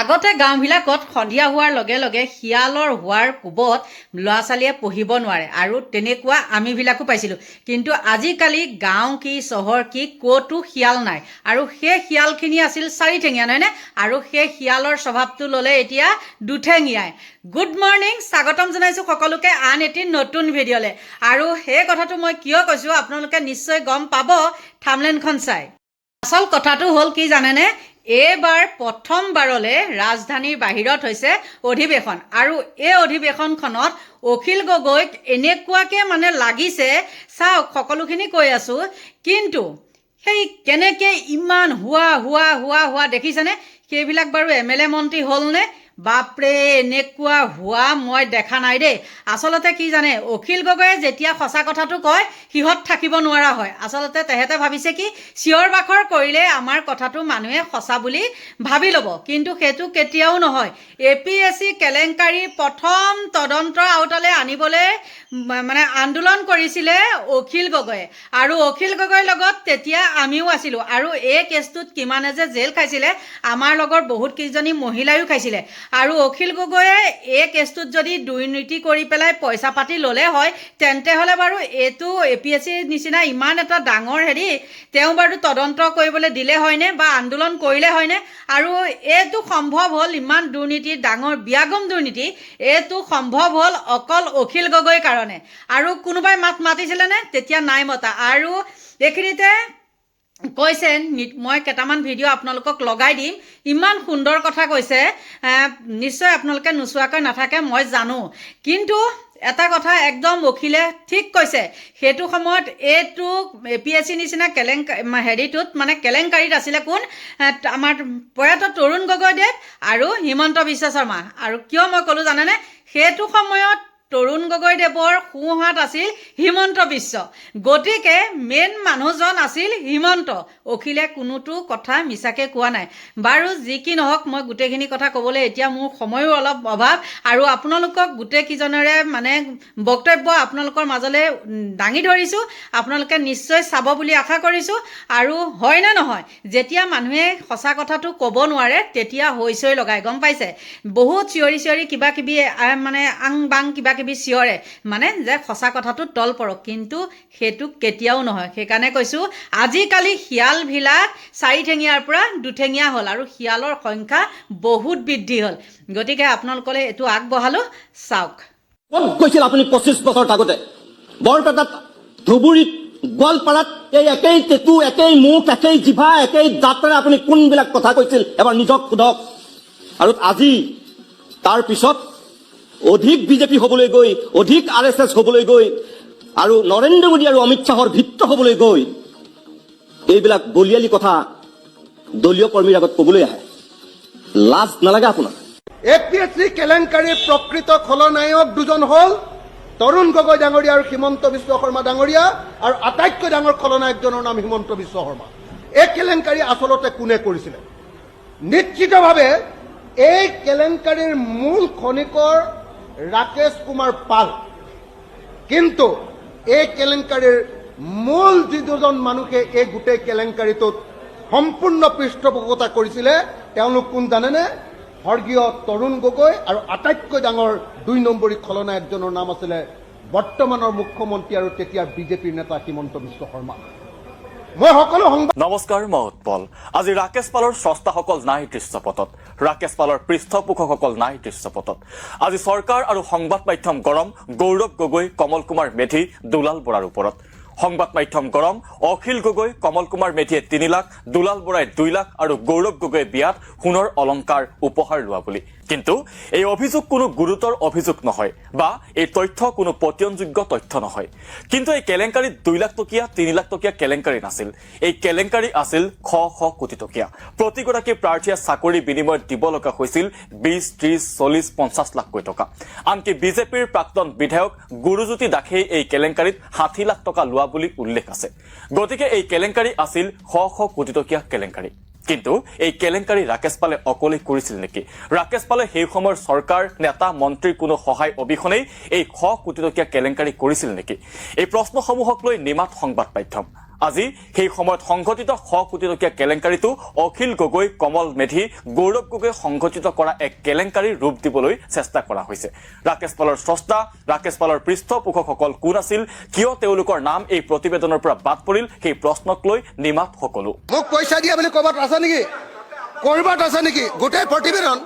আগতে গাঁওবিলাকত সন্ধিয়া হোৱাৰ লগে লগে শিয়ালৰ হোৱাৰ কোবত ল'ৰা ছোৱালীয়ে পঢ়িব নোৱাৰে আৰু তেনেকুৱা আমিবিলাকো পাইছিলোঁ। কিন্তু আজিকালি গাঁও কি চহৰ কি ক'তো শিয়াল নাই। আৰু সেই শিয়ালখিনি আছিল চাৰিঠেঙীয়া নহয়নে? আৰু সেই শিয়ালৰ স্বভাৱটো ল'লে এতিয়া দুঠেঙীয়াই। গুড মৰ্ণিং স্বাগতম জনাইছোঁ সকলোকে আন এটি নতুন ভিডিঅ'লৈ। আৰু সেই কথাটো মই কিয় কৈছোঁ আপোনালোকে নিশ্চয় গম পাব থামলেনখন চাই। আচল কথাটো হ'ল কি জানেনে? এইবাৰ প্ৰথমবাৰলৈ ৰাজধানীৰ বাহিৰত হৈছে অধিৱেশন। আৰু এই অধিৱেশনখনত অখিল গগৈক এনেকুৱাকৈ মানে লাগিছে, চাওক, সকলোখিনি কৈ আছোঁ, কিন্তু সেই কেনেকৈ ইমান হোৱা হোৱা হোৱা হোৱা দেখিছেনে? সেইবিলাক বাৰু এম এল এ মন্ত্ৰী হ'লনে? বাপৰে এনেকুৱা হোৱা মই দেখা নাই দেই। আচলতে কি জানে অখিল গগৈয়ে যেতিয়া সঁচা কথাটো কয় সিহঁত থাকিব নোৱাৰা হয়। আচলতে তেহেঁতে ভাবিছে কি চিঞৰ বাখৰ কৰিলে আমাৰ কথাটো মানুহে সঁচা বুলি ভাবি ল'ব। কিন্তু সেইটো কেতিয়াও নহয়। এ পি এছ চি কেলেংকাৰী প্ৰথম তদন্তৰ আওতালৈ আনিবলৈ মানে আন্দোলন কৰিছিলে অখিল গগৈয়ে। আৰু অখিল গগৈৰ লগত তেতিয়া আমিও আছিলোঁ। আৰু এই কেছটোত কিমানে যে জেল খাইছিলে আমাৰ লগৰ বহুত কেইজনী মহিলাইও খাইছিলে। আৰু অখিল গগৈয়ে এই কেছটোত যদি দুৰ্নীতি কৰি পেলাই পইচা পাতি ল'লে হয় তেন্তে হ'লে বাৰু এইটো এ পি এছ চিৰ নিচিনা ইমান এটা ডাঙৰ হেৰি, তেওঁ বাৰু তদন্ত কৰিবলৈ দিলে হয়নে বা আন্দোলন কৰিলে হয়নে? আৰু এইটো সম্ভৱ হ'ল ইমান দুৰ্নীতি, ডাঙৰ বিয়াগম দুৰ্নীতি, এইটো সম্ভৱ হ'ল অকল অখিল গগৈৰ কাৰণে। আৰু কোনোবাই মাত মাতিছিলেনে? তেতিয়া নাই মতা। আৰু এইখিনিতে কৈছে মই কেইটামান ভিডিঅ' আপোনালোকক লগাই দিম। ইমান সুন্দৰ কথা কৈছে। নিশ্চয় আপোনালোকে নোচোৱাকৈ নাথাকে, মই জানো। কিন্তু এটা কথা একদম অখিলে ঠিক কৈছে। সেইটো সময়ত এইটো এ পি এছ চি নিচিনা কেলেংক হেৰিটোত মানে কেলেংকাৰীত আছিলে কোন? আমাৰ প্ৰয়াত তৰুণ গগৈদেৱ আৰু হিমন্ত বিশ্ব শৰ্মা। আৰু কিয় মই ক'লোঁ জানেনে? সেইটো সময়ত তৰুণ গগৈদেৱৰ সোঁহাত আছিল হিমন্ত বিশ্ব। গতিকে মেইন মানুহজন আছিল হিমন্ত। অখিলে কোনোটো কথা মিছাকৈ কোৱা নাই। বাৰু যি কি নহওক মই গোটেইখিনি কথা ক'বলৈ এতিয়া মোৰ সময়ো অলপ অভাৱ আৰু আপোনালোকক গোটেইকেইজনৰে মানে বক্তব্য আপোনালোকৰ মাজলৈ দাঙি ধৰিছোঁ। আপোনালোকে নিশ্চয় চাব বুলি আশা কৰিছোঁ। আৰু হয় নে নহয় যেতিয়া মানুহে সঁচা কথাটো ক'ব নোৱাৰে তেতিয়া হৈচৈ লগাই। গম পাইছে? বহুত চিঞৰি চিঞৰি কিবা কিবি মানে আং বাং কিবা কিবি চিঞৰে। মানে যে সঁচা কথাটো তল পৰক, কিন্তু সেইটো কেতিয়াও নহয়। সেইকাৰণে কৈছোঁ, আজিকালি শিয়ালবিলাক চাৰিঠেঙীয়াৰ পৰা দুঠেঙীয়া হ'ল আৰু শিয়ালৰ সংখ্যা বহুত বৃদ্ধি হ'ল। গতিকে আপোনালোকলৈ এইটো আগবঢ়ালোঁ। চাওক। ক'ত গৈছিল আপুনি পঁচিছ বছৰ আগতে? বৰপেটাত, ধুবুৰীত, গোৱালপাৰাত এই একেই টেটু, একেই মুখ, একেই জিভা, একেই জাতেৰে আপুনি কোনবিলাক কথা কৈছিল? এবাৰ নিজক সোধক। আৰু আজি, তাৰ পিছত অধিক বিজেপি হ'বলৈ গৈ, অধিক আৰ এছ এছ হ'বলৈ গৈ, আৰু নৰেন্দ্ৰ মোদী আৰু অমিত শ্বাহৰ ভিত্ৰ হ'বলৈ গৈ, এইবিলাক বলিয়ালি কথা দলীয় কৰ্মীৰ আগত ক'বলৈ আহে। লাজ নালাগে আপোনাৰ। এ পি এছ চি কেলেংকাৰীৰ প্ৰকৃত খলনায়ক দুজন হ'ল তৰুণ গগৈ ডাঙৰীয়া আৰু হিমন্ত বিশ্ব শৰ্মা ডাঙৰীয়া, আৰু আটাইতকৈ ডাঙৰ খলনায়কজনৰ নাম হিমন্ত বিশ্ব শৰ্মা। এই কেলেংকাৰী আচলতে কোনে কৰিছিলে? নিশ্চিতভাৱে এই কেলেংকাৰীৰ মূল খনিকৰ ৰাকেশ কুমাৰ পাল। কিন্তু এই কেলেংকাৰীৰ মূল যি দুজন মানুহে এই গোটেই কেলেংকাৰীটোত সম্পূৰ্ণ পৃষ্ঠপোষকতা কৰিছিলে, তেওঁলোক কোন জানেনে? স্বৰ্গীয় তৰুণ গগৈ আৰু আটাইতকৈ ডাঙৰ দুই নম্বৰী খলনায়কজনৰ নাম আছিলে বৰ্তমানৰ মুখ্যমন্ত্ৰী আৰু তেতিয়াৰ বিজেপিৰ নেতা হিমন্ত বিশ্ব শৰ্মা। মই সকলো সংবাদ নমস্কাৰ মই উৎপল আজি ৰাকেশ পালৰ স্ৰষ্টাসকল নাই দৃশ্যপটত। ৰাকেশ পালৰ পৃষ্ঠপোষকসকল নাই দৃশ্যপটত। আজি চৰকাৰ আৰু সংবাদ মাধ্যম গৰম, গৌৰৱ গগৈ, কমল কুমাৰ মেধি, দুলাল বৰাৰ ওপৰত। সংবাদ মাধ্যম গৰম, অখিল গগৈ, কমল কুমাৰ মেধিয়ে তিনি লাখ, দুলাল বৰাই দুই লাখ আৰু গৌৰৱ গগৈয়ে বিয়াত সোণৰ অলংকাৰ উপহাৰ লোৱা বুলি। কিন্তু এই অভিযোগ কোনো গুৰুতৰ অভিযোগ নহয় বা এই তথ্য কোনো পতিয়নযোগ্য তথ্য নহয়। কিন্তু এই কেলেংকাৰীত দুই লাখ টকীয়া, তিনি লাখ টকীয়া কেলেংকাৰী নাছিল। এই কেলেংকাৰী আছিল শ শ কোটি টকীয়া। প্ৰতিগৰাকী প্ৰাৰ্থীয়ে চাকৰি বিনিময়ত দিব লগা হৈছিল বিশ, ত্ৰিশ, চল্লিশ পঞ্চাছ লাখকৈ টকা। আনকি বিজেপিৰ প্ৰাক্তন বিধায়ক গুৰুজ্যোতি দাসেই এই কেলেংকাৰীত ষাঠি লাখ টকা লোৱা বুলি উল্লেখ আছে। গতিকে এই কেলেংকাৰী আছিল শ শ কোটি টকীয়া কেলেংকাৰী। কিন্তু এই কেলেংকাৰী ৰাকেশ পালে অকলে কৰিছিল নেকি? ৰাকেশ পালে সেই সময়ৰ চৰকাৰ, নেতা, মন্ত্ৰীৰ কোনো সহায় অবিহনেই এই শ কোটি টকীয়া কেলেংকাৰী কৰিছিল নেকি? এই প্ৰশ্নসমূহক লৈ নিমাত সংবাদ মাধ্যম। আজি সেই সময়ত সংঘটিত শ কোটি টকীয়া কেলেংকাৰীটো অখিল গগৈ, কমল মেধি, গৌৰৱ গগৈ সংঘটিত কৰা এক কেলেংকাৰীৰ ৰূপ দিবলৈ চেষ্টা কৰা হৈছে। ৰাকেশ পালৰ স্ৰষ্টা, ৰাকেশ পালৰ পৃষ্ঠপোষকসকল কোন আছিল, কিয় তেওঁলোকৰ নাম এই প্ৰতিবেদনৰ পৰা বাদ পৰিল, সেই প্ৰশ্নক লৈ নিমাত সকলো। মোক পইচা দিয়া বুলি ক'ৰবাত আছে নেকি? ক'ৰবাত আছে নেকি? গোটেই প্ৰতিবেদন?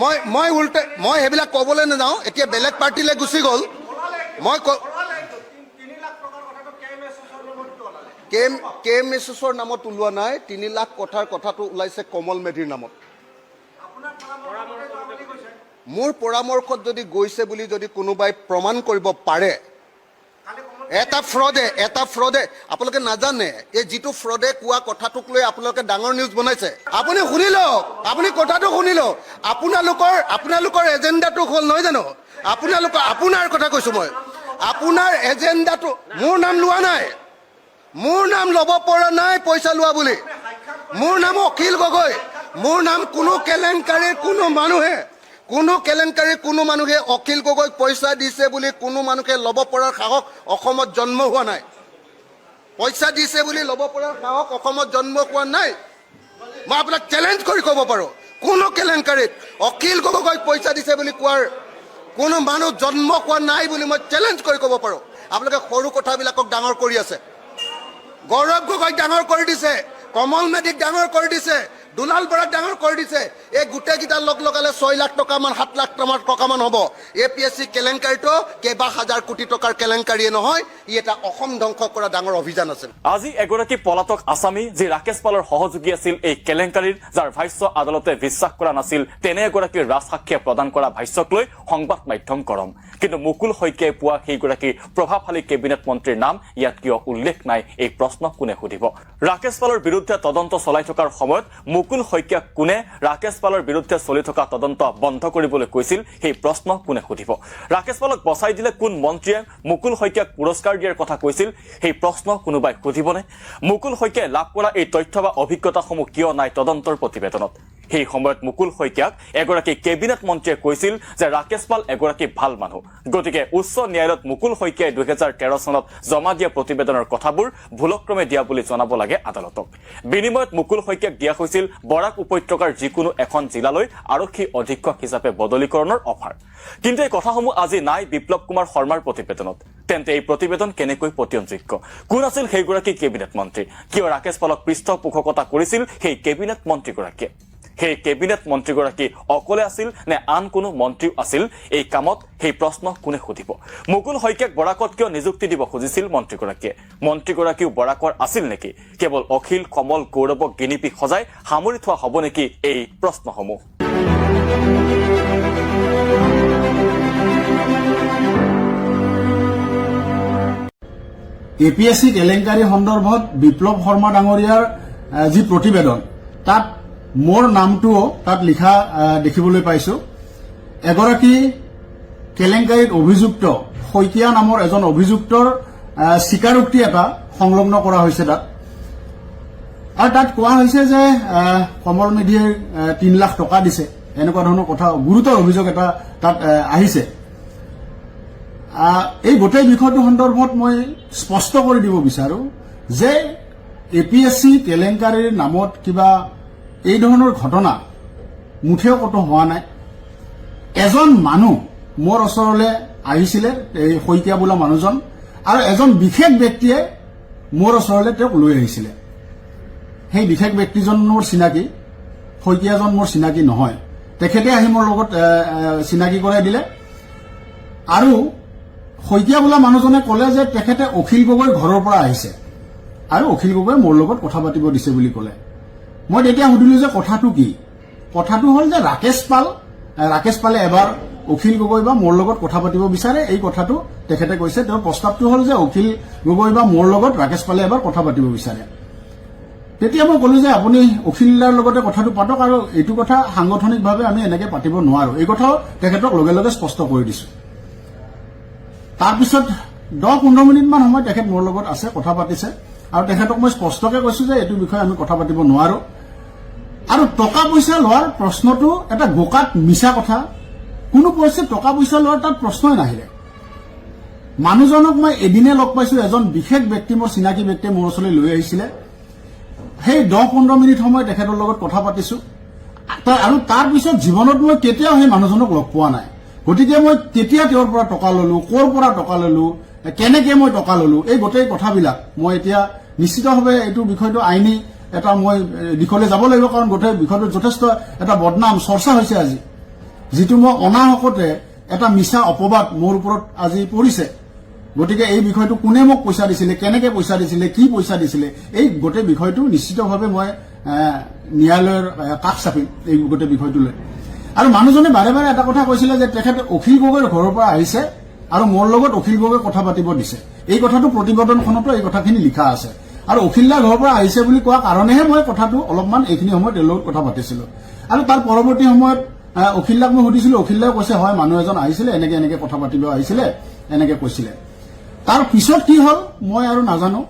মই মই উল্টে, মই সেইবিলাক ক'বলৈ নাযাওঁ, এতিয়া বেলেগ পাৰ্টিলৈ গুচি গ'ল। মই ক- এম কে এম নামত ওলোৱা নাই, তিনি লাখ কথাৰ কথাটো ওলাইছে কমল মেধিৰ নামত। মোৰ পৰামৰ্শত যদি গৈছে বুলি যদি কোনোবাই প্ৰমাণ কৰিব পাৰে, এটা ফ্ৰডে এটা ফ্ৰডে আপোনালোকে নাজানে, এই যিটো ফ্ৰডে কোৱা কথাটোক লৈ আপোনালোকে ডাঙৰ নিউজ বনাইছে। আপুনি শুনি লওক, আপুনি কথাটো শুনি লওক, আপোনালোকৰ আপোনালোকৰ এজেণ্ডাটো হ'ল, নহয় জানো? আপোনালোকৰ, আপোনাৰ কথা কৈছো মই। আপোনাৰ এজেণ্ডাটো, মোৰ নাম লোৱা নাই। মোৰ নাম ল'ব পৰা নাই পইচা লোৱা বুলি। মোৰ নাম অখিল গগৈ। মোৰ নাম কোনো কেলেংকাৰীৰ কোনো মানুহে। কোনো কেলেংকাৰীৰ কোনো মানুহে অখিল গগৈক পইচা দিছে বুলি কোনো মানুহে ল'ব পৰাৰ সাহস অসমত জন্ম হোৱা নাই। পইচা দিছে বুলি ল'ব পৰাৰ সাহস অসমত জন্ম হোৱা নাই। মই আপোনাক চেলেঞ্জ কৰি ক'ব পাৰোঁ। কোনো কেলেংকাৰীত অখিল গগৈক পইচা দিছে বুলি কোৱাৰ কোনো মানুহ জন্ম হোৱা নাই বুলি মই চেলেঞ্জ কৰি ক'ব পাৰোঁ। আপোনালোকে সৰু কথাবিলাকক ডাঙৰ কৰি আছে। গৌৰৱ গগৈক ডাঙৰ কৰি দিছে কমল মেধিক ডাঙৰ কৰি দিছে। দুলাল বৰাক ডাঙৰ কৰি দিছে। এই গোটেইকেইটা লগ লগালে ছয় লাখ টকামান সাত লাখ টকা- টকামান হ'ব এ পি এছ চি কেলেংকাৰীটো কেইবা হাজাৰ কোটি টকাৰ কেলেংকাৰীয়ে নহয়, ই এটা অসম ধ্বংস কৰা ডাঙৰ অভিযান আছিল। আজি এগৰাকী পলাতক আছামী, যি ৰাকেশ পালৰ সহযোগী আছিল, এই কেলেংকাৰীৰ, যাৰ ভাষ্য আদালতে বিশ্বাস কৰা নাছিল, তেনে এগৰাকী ৰাজসাক্ষীয়ে প্ৰদান কৰা ভাষ্যক লৈ সংবাদ মাধ্যম গৰম কিন্তু মুকুল শইকীয়াই পোৱা সেইগৰাকী প্ৰভাৱশালী কেবিনেট মন্ত্ৰীৰ নাম ইয়াত কিয় উল্লেখ নাই, এই প্ৰশ্ন কোনে সুধিব? ৰাকেশ পালৰ বিৰুদ্ধে তদন্ত চলাই থকাৰ সময়ত মুকুল শইকীয়াক কোনে ৰাকেশ পালৰ বিৰুদ্ধে চলি থকা তদন্ত বন্ধ কৰিবলৈ কৈছিল, সেই প্ৰশ্ন কোনে সুধিব? ৰাকেশ পালক বচাই দিলে কোন মন্ত্ৰীয়ে মুকুল শইকীয়াক পুৰস্কাৰ দিয়াৰ কথা কৈছিল, সেই প্ৰশ্ন কোনোবাই সুধিবনে? মুকুল শইকীয়াই লাভ কৰা এই তথ্য বা অভিজ্ঞতাসমূহ কিয় নাই তদন্তৰ প্ৰতিবেদনত? সেই সময়ত মুকুল শইকীয়াক এগৰাকী কেবিনেট মন্ত্ৰীয়ে কৈছিল যে ৰাকেশ পাল এগৰাকী ভালো মানুহ। গতিকে উচ্চ ন্যায়ালয়ত মুকুল শইকীয়াই দুহেজাৰ তেৰ চনত জমা দিয়া প্ৰতিবেদনৰ কথাবোৰ ভুলক্ৰমে দিয়া বুলি জনাব লাগে আদালতক। বিনিময়ত মুকুল শইকীয়াক দিয়া হৈছিল বৰাক উপত্যকাৰ যিকোনো এখন জিলালৈ আৰক্ষী অধীক্ষক হিচাপে বদলীকৰণৰ অফাৰ। কিন্তু এই কথাসমূহ আজি নাই বিপ্লৱ কুমাৰ শৰ্মাৰ প্ৰতিবেদনত। তেন্তে এই প্ৰতিবেদন কেনেকৈ পতিয়নযোগ্য কোন আছিল সেইগৰাকী কেবিনেট মন্ত্ৰী? কিয় ৰাকেশ পালক পৃষ্ঠপোষকতা কৰিছিল সেই কেবিনেট মন্ত্ৰীগৰাকীয়ে? সেই কেবিনেট মন্ত্ৰীগৰাকী অকলে আছিল নে আন কোনো মন্ত্ৰীও আছিল? এই কামত সেই প্ৰশ্ন কোনে সুধিব? মুকুল শইকীয়াক বৰাকত কিয় নিযুক্তি দিব খুজিছিল মন্ত্ৰীগৰাকীয়ে? মন্ত্ৰীগৰাকীও বৰাকৰ আছিল নেকি? কেৱল অখিল, কমল গৌৰৱক গিনিপি সজাই সামৰি থোৱা হ'ব নেকি এই প্ৰশ্নসমূহ? এ পি এছ চি কেলেংকাৰী সন্দৰ্ভত বিপ্লৱ শৰ্মা ডাঙৰীয়াৰ যি প্ৰতিবেদন, তাত মোৰ নামটোও তাত লিখা দেখিবলৈ পাইছো। এগৰাকী কেলেংকাৰীত অভিযুক্ত, শইকীয়া নামৰ এজন অভিযুক্তৰ স্বীকাৰোক্তি এটা সংলগ্ন কৰা হৈছে তাত। আৰু তাত কোৱা হৈছে যে কমল মেধিয়ে তিনি লাখ টকা দিছে। এনেকুৱা ধৰণৰ কথা, গুৰুতৰ অভিযোগ এটা তাত আহিছে। এই গোটেই বিষয়টো সন্দৰ্ভত মই স্পষ্ট কৰি দিব বিচাৰো যে, এ পি এছ চি কেলেংকাৰীৰ নামত কিবা এই ধৰণৰ ঘটনা মুঠেও কতো হোৱা নাই। এজন মানুহ মোৰ ওচৰলৈ আহিছিলে, এই শইকীয়া বোলা মানুহজন, আৰু এজন বিশেষ ব্যক্তিয়ে মোৰ ওচৰলৈ তেওঁক লৈ আহিছিলে। সেই বিশেষ ব্যক্তিজন মোৰ চিনাকি, শইকীয়াজন মোৰ চিনাকি নহয়। তেখেতে আহি মোৰ লগত চিনাকি কৰাই দিলে। আৰু শইকীয়া বোলা মানুহজনে ক'লে যে তেখেতে অখিল গগৈ ঘৰৰ পৰা আহিছে। আৰু অখিল গগৈ মোৰ লগত কথা পাতিব দিছে বুলি ক'লে। মই তেতিয়া সুধিলো যে কথাটো কি? কথাটো হ'ল যে ৰাকেশ পাল ৰাকেশ পালে এবাৰ অখিল গগৈ বা মোৰ লগত কথা পাতিব বিচাৰে। এই কথাটো তেখেতে কৈছে। তেওঁৰ প্ৰস্তাৱটো হ'ল যে অখিল গগৈ বা মোৰ লগত ৰাকেশ পালে এবাৰ কথা পাতিব বিচাৰে। তেতিয়া মই ক'লো যে আপুনি অখিলাৰ লগতে কথাটো পাতক আৰু এইটো কথা সাংগঠনিকভাৱে আমি এনেকে পাতিব নোৱাৰো। এই কথাও তেখেতক লগে লগে স্পষ্ট কৰি দিছো। তাৰপিছত দহ পোন্ধৰ মিনিটমান সময় তেখেত মোৰ লগত আছে কথা পাতিছে। আৰু তেখেতক মই স্পষ্টকে কৈছো যে এইটো বিষয়ে আমি কথা পাতিব নোৱাৰো। আৰু টকা পইচা লোৱাৰ প্ৰশ্নটো এটা গোকাত মিছা কথা। কোনো পৰিস্থিতিত টকা পইচা লোৱাৰ তাত প্ৰশ্নই নাহিলে। মানুহজনক মই এদিনে লগ পাইছো এজন বিশেষ ব্যক্তি মোৰ চিনাকি ব্যক্তিয়ে মোৰ ওচৰলৈ লৈ আহিছিলে। সেই দহ পোন্ধৰ মিনিট সময় তেখেতৰ লগত কথা পাতিছো। আৰু তাৰ পিছত জীৱনত মই কেতিয়াও সেই মানুহজনক লগ পোৱা নাই। গতিকে মই কেতিয়া তেওঁৰ পৰা টকা ললো ক'ৰ পৰা টকা ললো কেনেকে মই টকা ললো এই গোটেই কথাবিলাক মই এতিয়া নিশ্চিতভাৱে এইটো বিষয়টো আইনী এটা মই দিশলৈ যাব লাগিব কাৰণ গোটেই বিষয়টো যথেষ্ট এটা বদনাম, চৰ্চা হৈছে আজি। যিটো মই অনাহকতে এটা মিছা অপবাদ মোৰ ওপৰত আজি পৰিছে। গতিকে এই বিষয়টো কোনে মোক পইচা দিছিলে, কেনেকে পইচা দিছিলে, কি পইচা দিছিলে, এই গোটেই বিষয়টো নিশ্চিতভাৱে মই ন্যায়ালয়ৰ কাষ চাপিম এই গোটেই বিষয়টো লৈ আৰু মানুহজনে বাৰে বাৰে এটা কথা কৈছিলে যে তেখেত অখিল গগৈৰ ঘৰৰ পৰা আহিছে আৰু মোৰ লগত অখিল গগৈ কথা পাতিব দিছে। এই কথাটো প্ৰতিবেদনখনতো এই কথাখিনি লিখা আছে। আৰু অখিলদাৰ ঘৰৰ পৰা আহিছে বুলি কোৱা কাৰণেহে মই কথাটো অলপমান এইখিনি সময়ত তেওঁৰ লগত কথা পাতিছিলো। আৰু তাৰ পৰৱৰ্তী সময়ত অখিলদাক মই সুধিছিলো অখিলদাই কৈছে হয় মানুহ এজন আহিছিলে এনেকে এনেকে কথা পাতিব আহিছিলে এনেকে কৈছিলে। তাৰ পিছত কি হ'ল মই আৰু নাজানো।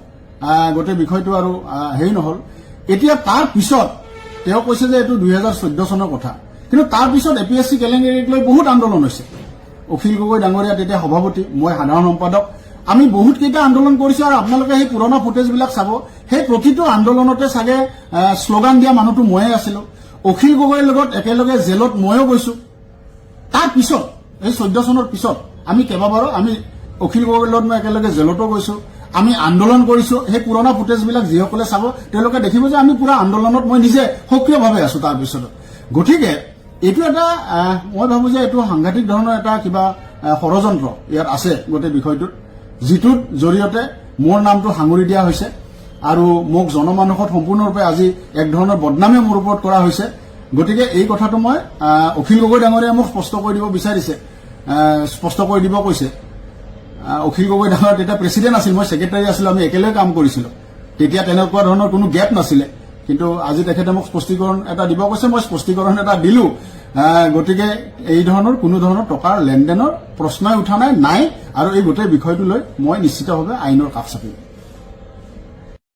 গোটেই বিষয়টো আৰু হেৰি নহল। এতিয়া তাৰ পিছত তেওঁ কৈছে যে এইটো দুহেজাৰ চৈধ্য চনৰ কথা। কিন্তু তাৰ পিছত এ পি এছ চি কেলেংকাৰীক লৈ বহুত আন্দোলন হৈছে। অখিল গগৈ ডাঙৰীয়া তেতিয়া সভাপতি মই সাধাৰণ সম্পাদক। আমি বহুত কেইটা আন্দোলন কৰিছো আৰু আপোনালোকে সেই পুৰণা ফুটেজবিলাক চাব। সেই প্ৰতিটো আন্দোলনতে চাগে শ্লোগান দিয়া মানুহটো ময়ে আছিলো। অখিল গগৈৰ লগত একেলগে জেলত ময়ো গৈছো। তাৰ পিছত এই চৈধ্য চনৰ পিছত আমি কেইবাবাৰো আমি অখিল গগৈৰ লগত মই একেলগে জেলতো গৈছো। আমি আন্দোলন কৰিছো। সেই পুৰণা ফুটেজবিলাক যিসকলে চাব তেওঁলোকে দেখিব যে আমি পুৰা আন্দোলনত মই নিজে সক্ৰিয়ভাৱে আছো তাৰ পিছত। গতিকে এইটো এটা মই ভাবো যে এইটো সাংঘাতিক ধৰণৰ এটা কিবা ষড়যন্ত্ৰ ইয়াত আছে গোটেই বিষয়টোত। যিটোৰ জৰিয়তে মোৰ নামটো সাঙুৰি দিয়া হৈছে আৰু মোক জনমানসত সম্পূৰ্ণৰূপে আজি এক ধৰণৰ বদনামে মোৰ ওপৰত কৰা হৈছে। গতিকে এই কথাটো মই অখিল গগৈ ডাঙৰীয়াই মোক স্পষ্ট কৰি দিব বিচাৰিছে। স্পষ্ট কৰি দিব কৈছে। অখিল গগৈ ডাঙৰ তেতিয়া প্ৰেচিডেণ্ট আছিল, মই ছেক্ৰেটাৰী আছিলো, আমি একেলগে কাম কৰিছিলো। তেতিয়া তেনেকুৱা ধৰণৰ কোনো গেপ নাছিলে। কিন্তু আজি তেখেতে মোক স্পষ্টীকৰণ এটা দিব। কৈছে মই স্পষ্টীকৰণ এটা দিলো। গতিকে এই ধৰণৰ কোনো ধৰণৰ টকাৰ লেনদেনৰ প্ৰশ্নই উঠা নাই নাই। আৰু এই গোটেই বিষয়টো লৈ মই নিশ্চিতভাৱে আইনৰ কাষ চাপিম।